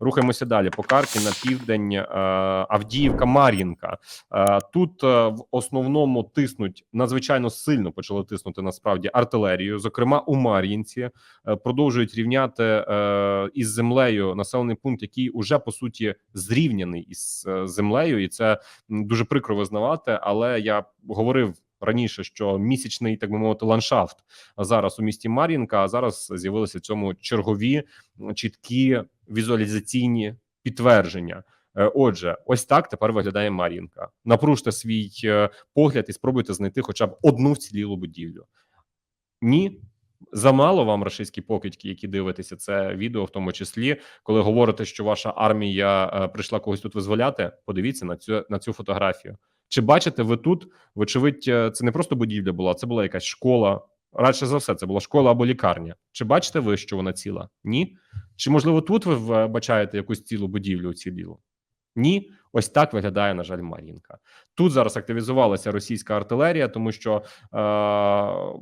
Рухаємося далі по карті на південь е, Авдіївка, Мар'їнка. Е, Тут е, в основному тиснуть надзвичайно сильно почали тиснути насправді артилерію. Зокрема, у Мар'їнці продовжують рівняти із землею населений пункт, який уже по суті зрівняний із землею, і це дуже прикро визнавати. Але я говорив. Раніше що місячний, так би мовити, ландшафт зараз у місті Мар'їнка, а зараз з'явилися цьому чергові чіткі візуалізаційні підтвердження. Е, Отже, ось так тепер виглядає Мар'їнка. Напружте свій е, погляд і спробуйте знайти хоча б одну вцілілу будівлю. Ні, замало вам рашистські покидьки, які дивитеся це відео, в тому числі, коли говорите, що ваша армія е, прийшла когось тут визволяти. Подивіться на цю на цю фотографію. Чи бачите ви тут? Вочевидь, е, це не просто будівля була, це була якась школа. Радше за все, це була школа або лікарня. Чи бачите ви, що вона ціла? Ні. Чи можливо тут ви вбачаєте якусь цілу будівлю уцілілу? Ні, ось так виглядає, на жаль, Мар'їнка. Тут зараз активізувалася російська артилерія, тому що е-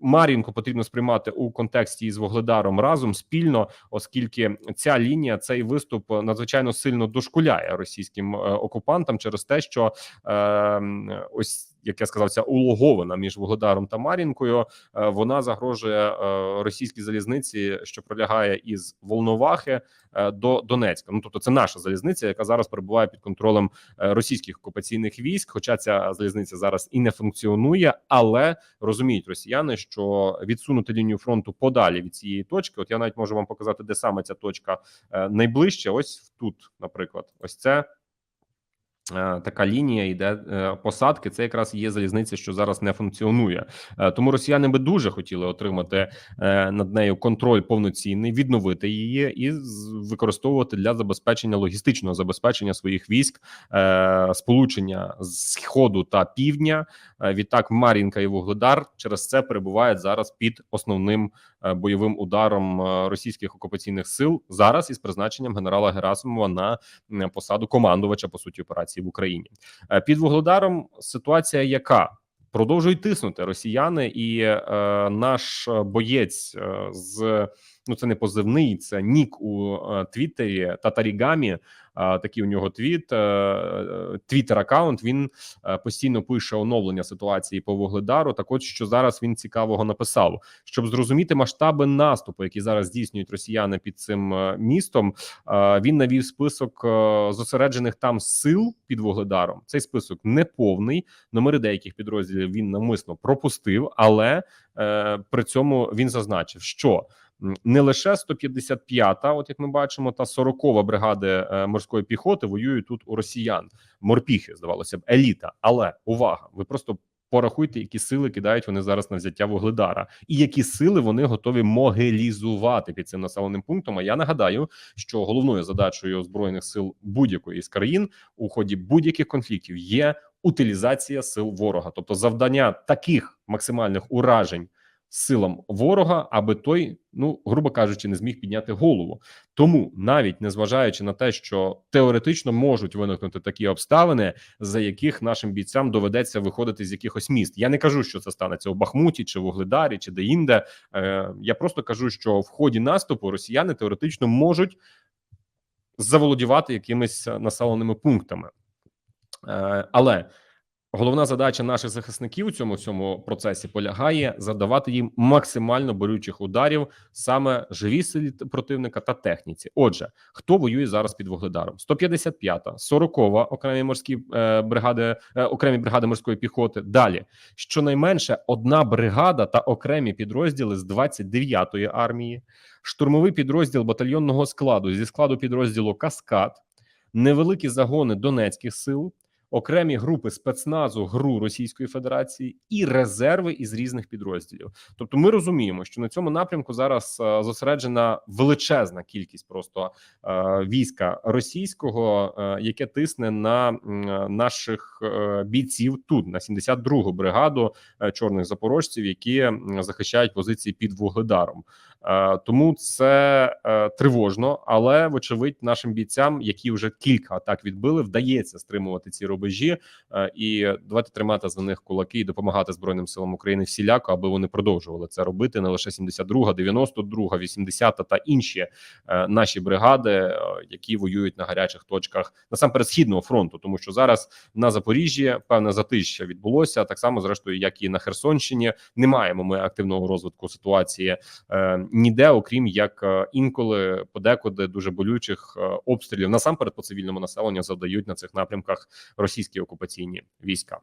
Мар'їнку потрібно сприймати у контексті із Вугледаром разом спільно, оскільки ця лінія, цей виступ надзвичайно сильно дошкуляє російським е, окупантам через те, що е- ось як я сказав, ця улоговина між Вугледаром та Мар'їнкою, е, вона загрожує е, російській залізниці, що пролягає із Волновахи е, до Донецька. Ну тобто, це наша залізниця, яка зараз перебуває під контролем російських окупаційних військ. Хоча ця залізниця зараз і не функціонує, але розуміють росіяни, що відсунути лінію фронту подалі від цієї точки. От я навіть можу вам показати, де саме ця точка найближче. Ось тут, наприклад, ось це. Е, Така лінія йде е, посадки. Це якраз є залізниця, що зараз не функціонує. Е, Тому росіяни би дуже хотіли отримати над нею контроль повноцінний, відновити її і використовувати для забезпечення логістичного забезпечення своїх військ, сполучення з сходу та півдня. Відтак, Мар'їнка і Вугледар через це перебувають зараз під основним бойовим ударом е, російських окупаційних сил зараз із призначенням генерала Герасимова на посаду командувача по суті операції в Україні. Е, Під Вугледаром ситуація яка? Продовжують тиснути росіяни, і е, наш е, боєць е, з ну це не позивний, це нік у е, Твіттері Татарігамі. Е, такий у нього твіт, твіттер аккаунт. Він е, постійно пише оновлення ситуації по Вугледару. Так, от що зараз він цікавого написав, щоб зрозуміти масштаби наступу, які зараз здійснюють росіяни під цим е, містом. Е, Він навів список е, зосереджених там сил під Вугледаром. Цей список не повний. Номери деяких підрозділів він навмисно пропустив, але е, при цьому він зазначив, що не лише 155-та, от як ми бачимо, та 40-ва бригади е, морської піхоти воюють тут у росіян. Морпіхи, здавалося б, еліта. Але увага, ви просто. Порахуйте, які сили кидають вони зараз на взяття Вугледара, і які сили вони готові могилізувати під цим населеним пунктом. А я нагадаю, що головною задачею збройних сил будь-якої з країн у ході будь-яких конфліктів є утилізація сил ворога, тобто завдання таких максимальних уражень силам ворога, аби той, ну грубо кажучи, не зміг підняти голову. Тому навіть незважаючи на те, що теоретично можуть виникнути такі обставини, за яких нашим бійцям доведеться виходити з якихось міст. Я не кажу, що це станеться у Бахмуті чи в Угледарі, чи де-інде. Е, я просто кажу, що в ході наступу росіяни теоретично можуть заволодівати якимись е, населеними пунктами. Е, але головна задача наших захисників у цьому всьому процесі полягає задавати їм максимально болючих ударів саме живій силі противника та техніці. Отже, хто воює зараз під Вугледаром? 155-та, 40-ва окремі морські е, бригади, е, окремі бригади морської піхоти. Далі щонайменше одна бригада та окремі підрозділи з 29-ї армії, штурмовий підрозділ батальйонного складу зі складу підрозділу Каскад, невеликі загони донецьких сил, окремі групи спецназу ГРУ Російської Федерації і резерви із різних підрозділів. Тобто, ми розуміємо, що на цьому напрямку зараз е, зосереджена величезна кількість просто е, війська російського, е, яке тисне на наших бійців тут на 72-гу бригаду чорних запорожців, які захищають позиції під вугледаром. Тому це тривожно, але вочевидь нашим бійцям, які вже кілька атак відбили, вдається стримувати ці рубежі рубежі, е, і давайте тримати за них кулаки і допомагати збройним силам України всіляко, аби вони продовжували це робити. Не лише 72, 92, 80 та інші е, наші бригади, е, які воюють на гарячих точках насамперед східного фронту, тому що зараз на Запоріжжі певне затища відбулося так само, зрештою, як і на Херсонщині. Не маємо ми активного розвитку ситуації е, ніде, окрім як е, інколи подекуди дуже болючих е, обстрілів насамперед по цивільному населенню завдають на цих напрямках російські окупаційні війська.